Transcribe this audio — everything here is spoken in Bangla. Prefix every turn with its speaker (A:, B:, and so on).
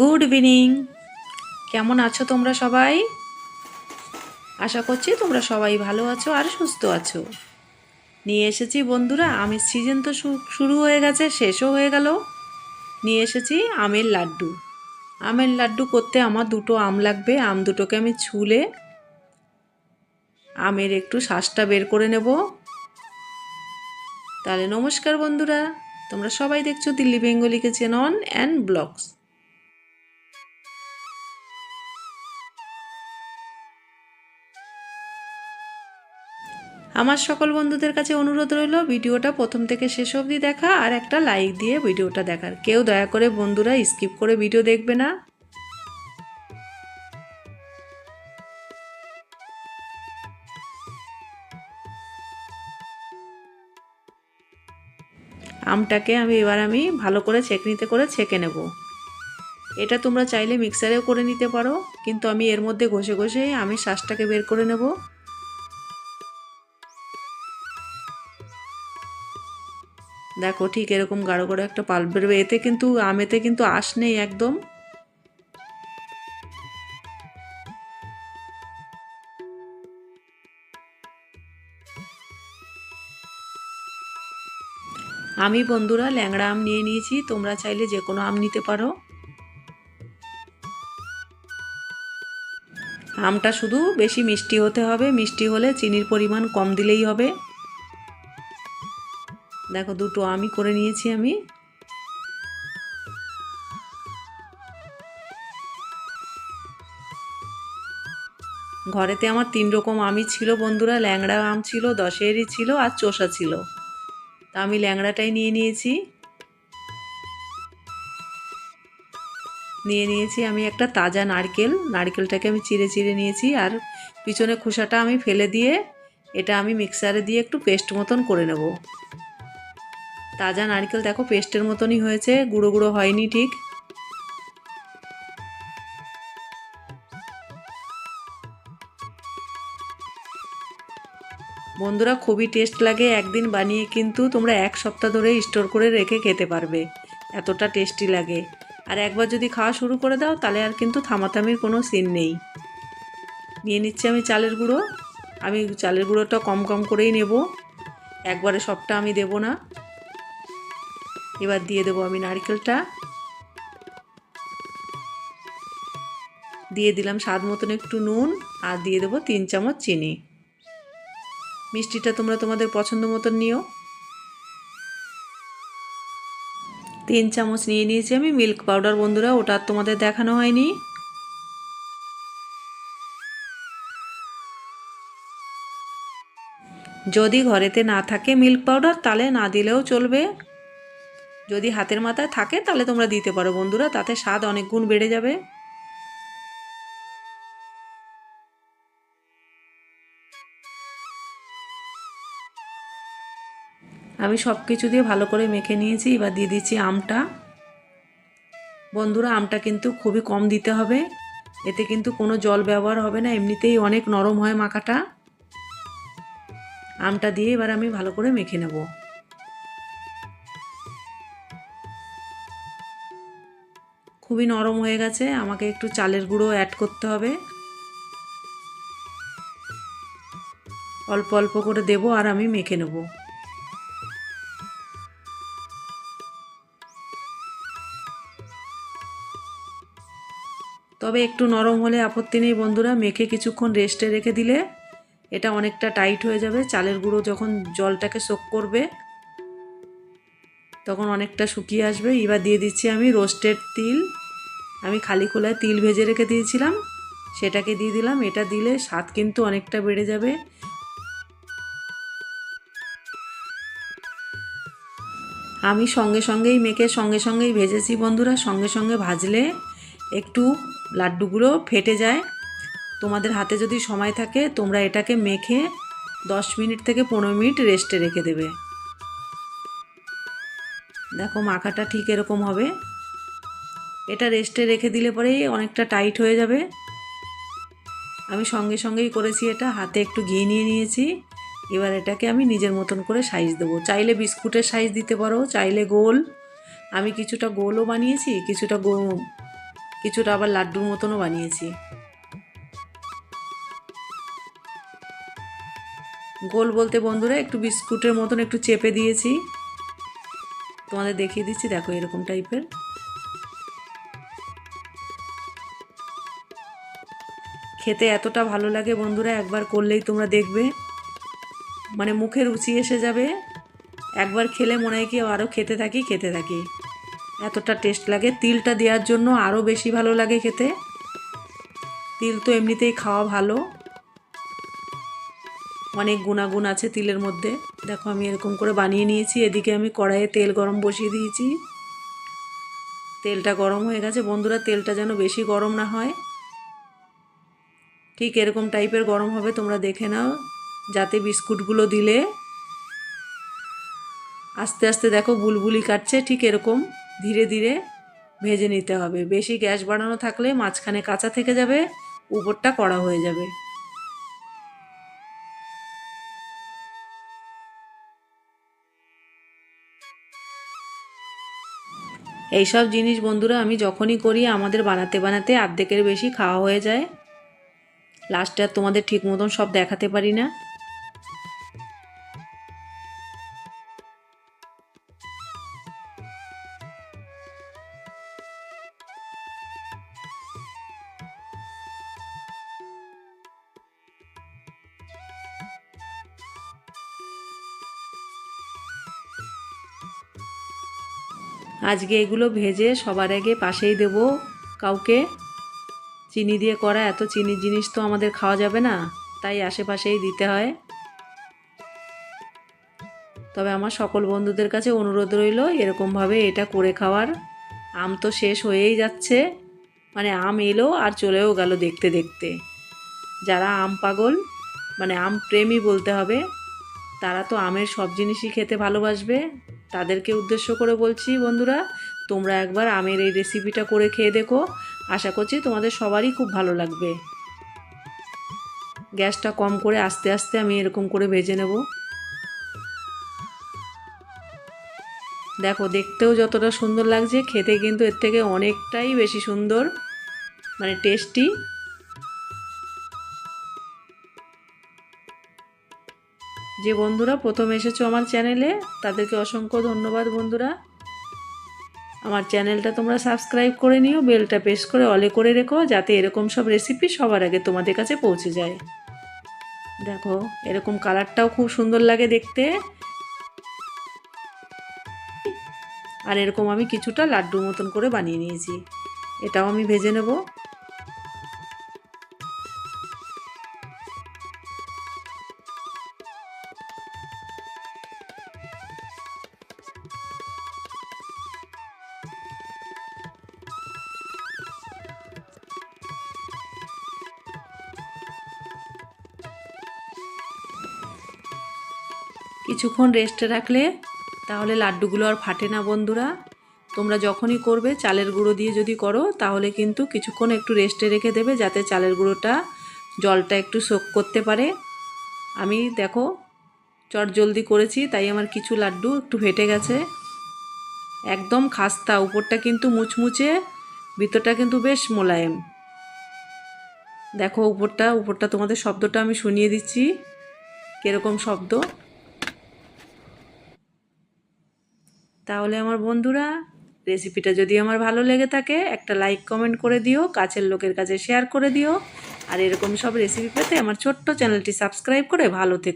A: গুড ইভিনিং কেমন আছো তোমরা সবাই? আশা করছি তোমরা সবাই ভালো আছো আর সুস্থ আছো। নিয়ে এসেছি বন্ধুরা, আমের সিজন তো শুরু হয়ে গেছে, শেষও হয়ে গেল। নিয়ে এসেছি আমের লাড্ডু। আমের লাড্ডু করতে আমার দুটো আম লাগবে, আম দুটোকে আমি ছুলে আমের একটু শ্বাসটা বের করে নেব। তাহলে নমস্কার বন্ধুরা, তোমরা সবাই দেখছ Delhi Bengali kitchen on and blogs. আমার সকল বন্ধুদের কাছে অনুরোধ রইল, ভিডিওটা প্রথম থেকে শেষ অবধি দেখা আর একটা লাইক দিয়ে ভিডিওটা দেখার। কেউ দয়া করে বন্ধুরা স্কিপ করে ভিডিও দেখবে না। আমটাকে আমি এবার আমি ভালো করে ছেঁকনিতে করে ছেঁকে নেব। এটা তোমরা চাইলে মিক্সারেও করে নিতে পারো, কিন্তু আমি এর মধ্যে ঘষে ঘষে আমি শ্বাসটাকে বের করে নেব। দেখো ঠিক এরকম গাঢ় গাঢ় একটা পাল্প বেরোবে। এতে কিন্তু আমেতে কিন্তু আঁশ নেই একদম। আমি বন্ধুরা ল্যাংড়া আম নিয়ে নিয়েছি, তোমরা চাইলে যে কোনো আম নিতে পারো। আমটা শুধু বেশি মিষ্টি হতে হবে, মিষ্টি হলে চিনির পরিমাণ কম দিলেই হবে। দেখো, দুটো আমি করে নিয়েছি আমি। ঘরেতে আমার তিন রকম আমি ছিল বন্ধুরা, ল্যাংড়া আম ছিল, দশেরই ছিল আর চোষা ছিল। তা আমি ল্যাংড়াটাই নিয়ে নিয়েছি। নিয়ে নিয়েছি আমি একটা তাজা নারকেল। নারকেলটাকে আমি চিড়ে চিড়ে নিয়েছি আর পিছনে খোসাটা আমি ফেলে দিয়ে এটা আমি মিক্সারে দিয়ে একটু পেস্ট মতন করে নেব। তাজা নারকেল দেখো, পেস্টের মতনই হয়েছে, গুঁড়ো গুঁড়ো হয়নি ঠিক। বন্ধুরা, খুবই টেস্ট লাগে, একদিন বানিয়ে কিন্তু তোমরা এক সপ্তাহ ধরে স্টোর করে রেখে খেতে পারবে। এতটা টেস্টি লাগে। আর একবার যদি খাওয়া শুরু করে দাও, তাহলে আর কিন্তু থামাথামির কোনো সিন নেই। নিয়ে নিচ্ছি আমি চালের গুঁড়ো। আমি চালের গুঁড়োটা কম কম করেই নেব। একবারে সবটা আমি দেব না। এবার দিয়ে দেবো আমি নারকেলটা। দিয়ে দিলাম স্বাদ মতন একটু নুন আর দিয়ে দেবো তিন চামচ চিনি। মিষ্টিটা তোমরা তোমাদের পছন্দ মতন নিও। তিন চামচ নিয়ে নিয়েছি আমি মিল্ক পাউডার। বন্ধুরা, ওটা আর তোমাদের দেখানো হয়নি। যদি ঘরেতে না থাকে মিল্ক পাউডার, তাহলে না দিলেও চলবে। যদি হাতের মাথায় থাকে, তাহলে তোমরা দিতে পারো বন্ধুরা, তাতে স্বাদ অনেক গুণ বেড়ে যাবে। আমি সব কিছু দিয়ে ভালো করে মেখে নিয়েছি, এবার দিয়ে দিচ্ছি আমটা। বন্ধুরা, আমটা কিন্তু খুবই কম দিতে হবে, এতে কিন্তু কোনো জল ব্যবহার হবে না, এমনিতেই অনেক নরম হয় মাখাটা। আমটা দিয়ে এবার আমি ভালো করে মেখে নেব। খুবই নরম হয়ে গেছে। আমাকে একটু চালের গুঁড়ো অ্যাড করতে হবে। অল্প অল্প করে দেব আর আমি মেখে নেব। তবে একটু নরম হলে আপত্তি নেই বন্ধুরা, মেখে কিছুক্ষণ রেস্টে রেখে দিলে এটা অনেকটা টাইট হয়ে যাবে। চালের গুঁড়ো যখন জলটাকে সোক করবে তখন অনেকটা শুকিয়ে আসবে। এবার দিয়ে দিচ্ছি আমি রোস্টেড তিল। আমি খালি খোলায় তিল ভেজে রেখে দিয়েছিলাম। সেটাকে দিয়ে দিলাম। এটা দিলে স্বাদ কিন্তু অনেকটা বেড়ে যাবে। আমি সঙ্গে সঙ্গেই মেখে, সঙ্গে সঙ্গেই ভেজেছি বন্ধুরা। সঙ্গে সঙ্গে ভাজলে একটু লাড্ডুগুলো ফেটে যায়। তোমাদের হাতে যদি সময় থাকে, তোমরা এটাকে মেখে দশ মিনিট থেকে পনেরো মিনিট রেস্টে রেখে দেবে। দেখো মাখাটা ঠিক এরকম হবে। এটা রেস্টে রেখে দিলে পরেই অনেকটা টাইট হয়ে যাবে। আমি সঙ্গে সঙ্গেই করেছি এটা, হাতে একটু ঘি নিয়ে নিয়েছি। এবার এটাকে আমি নিজের মতন করে সাইজ দেবো। চাইলে বিস্কুটের সাইজ দিতে পারো, চাইলে গোল। আমি কিছুটা গোলও বানিয়েছি, কিছুটা গো কিছুটা আবার লাড্ডুর মতনও বানিয়েছি। গোল বলতে বন্ধুরা, একটু বিস্কুটের মতন একটু চেপে দিয়েছি। তোমাদের দেখিয়ে দিচ্ছি, দেখো এরকম টাইপের। খেতে এতটা ভালো লাগে বন্ধুরা, একবার করলেই তোমরা দেখবে। মানে মুখে রুচি এসে যাবে। একবার খেলে মনে হয় কি আরও খেতে থাকি খেতে থাকি। এতটা টেস্ট লাগে। তিলটা দেওয়ার জন্য আরও বেশি ভালো লাগে খেতে। তিল তো এমনিতেই খাওয়া ভালো। অনেক গুণাগুণ আছে তিলের মধ্যে। দেখো আমি এরকম করে বানিয়ে নিয়েছি। এদিকে আমি কড়াইয়ে তেল গরম বসিয়ে দিয়েছি। তেলটা গরম হয়ে গেছে। বন্ধুরা, তেলটা যেন বেশি গরম না হয়। ঠিক এরকম টাইপের গরম হবে, তোমরা দেখে নাও। যাতে বিস্কুটগুলো দিলে আস্তে আস্তে দেখো বুলবুলি কাটছে। ঠিক এরকম ধীরে ধীরে ভেজে নিতে হবে। বেশি গ্যাস বাড়ানো থাকলে মাঝখানে কাঁচা থেকে যাবে, উপরটা কড়া হয়ে যাবে। এইসব জিনিস বন্ধুরা আমি যখনই করি, আমাদের বানাতে বানাতে আর্ধেকের বেশি খাওয়া হয়ে যায়। লাস্টে আর তোমাদের ঠিক মতন সব দেখাতে পারি না। আজকে এগুলো ভেজে সবার আগে পাশেই দেব। কাউকে? চিনি দিয়ে করা এত চিনির জিনিস তো আমাদের খাওয়া যাবে না, তাই আশেপাশেই দিতে হয়। তবে আমার সকল বন্ধুদের কাছে অনুরোধ রইল এরকমভাবে এটা করে খাওয়ার। আম তো শেষ হয়েই যাচ্ছে মানে আম এলো আর চলেও গেল দেখতে দেখতে। যারা আম পাগল মানে আম প্রেমী বলতে হবে, তারা তো আমের সব জিনিসই খেতে ভালোবাসবে। তাদেরকে উদ্দেশ্য করে বলছি, বন্ধুরা, তোমরা একবার আমের এই রেসিপিটা করে খেয়ে দেখো। আশা করছি তোমাদের সবারই খুব ভালো লাগবে। গ্যাসটা কম করে আস্তে আস্তে আমি এরকম করে ভেজে নেব। দেখো, দেখতেও যতটা সুন্দর লাগছে, খেতে কিন্তু এর থেকে অনেকটাই বেশি সুন্দর মানে টেস্টি যে বন্ধুরা প্রথম এসেছ আমার চ্যানেলে, তাদেরকে অসংখ্য ধন্যবাদ বন্ধুরা। আমার চ্যানেলটা তোমরা সাবস্ক্রাইব করে নিও, বেলটা প্রেস করে অলে করে রেখো, যাতে এরকম সব রেসিপি সবার আগে তোমাদের কাছে পৌঁছে যায়। দেখো, এরকম কালারটাও খুব সুন্দর লাগে দেখতে। আর এরকম আমি কিছুটা লাড্ডু মতন করে বানিয়ে নিয়েছি। এটাও আমি ভেজে নেব। কিছুক্ষণ রেস্টে রাখলে তাহলে লাড্ডুগুলো আর ফাটে না বন্ধুরা। তোমরা যখনই করবে, চালের গুঁড়ো দিয়ে যদি করো, তাহলে কিন্তু কিছুক্ষণ একটু রেস্টে রেখে দেবে যাতে চালের গুঁড়োটা জলটা একটু শোক করতে পারে। আমি দেখো চট জলদি করেছি, তাই আমার কিছু লাড্ডু একটু ফেটে গেছে। একদম খাস্তা, উপরটা কিন্তু মুচমুচে, ভিতরটা কিন্তু বেশ মোলায়েম। দেখো উপরটা উপরটা তোমাদের শব্দটা আমি শুনিয়ে দিচ্ছি। কীরকম শব্দ? তাহলে আমার বন্ধুরা রেসিপিটা যদি আমার ভালো লেগে থাকে, একটা লাইক কমেন্ট করে দিও, কাছের লোকের কাছে শেয়ার করে দিও। আর এরকম সব রেসিপি পেতে আমার ছোট্ট চ্যানেলটি সাবস্ক্রাইব করে ভালো থেকো।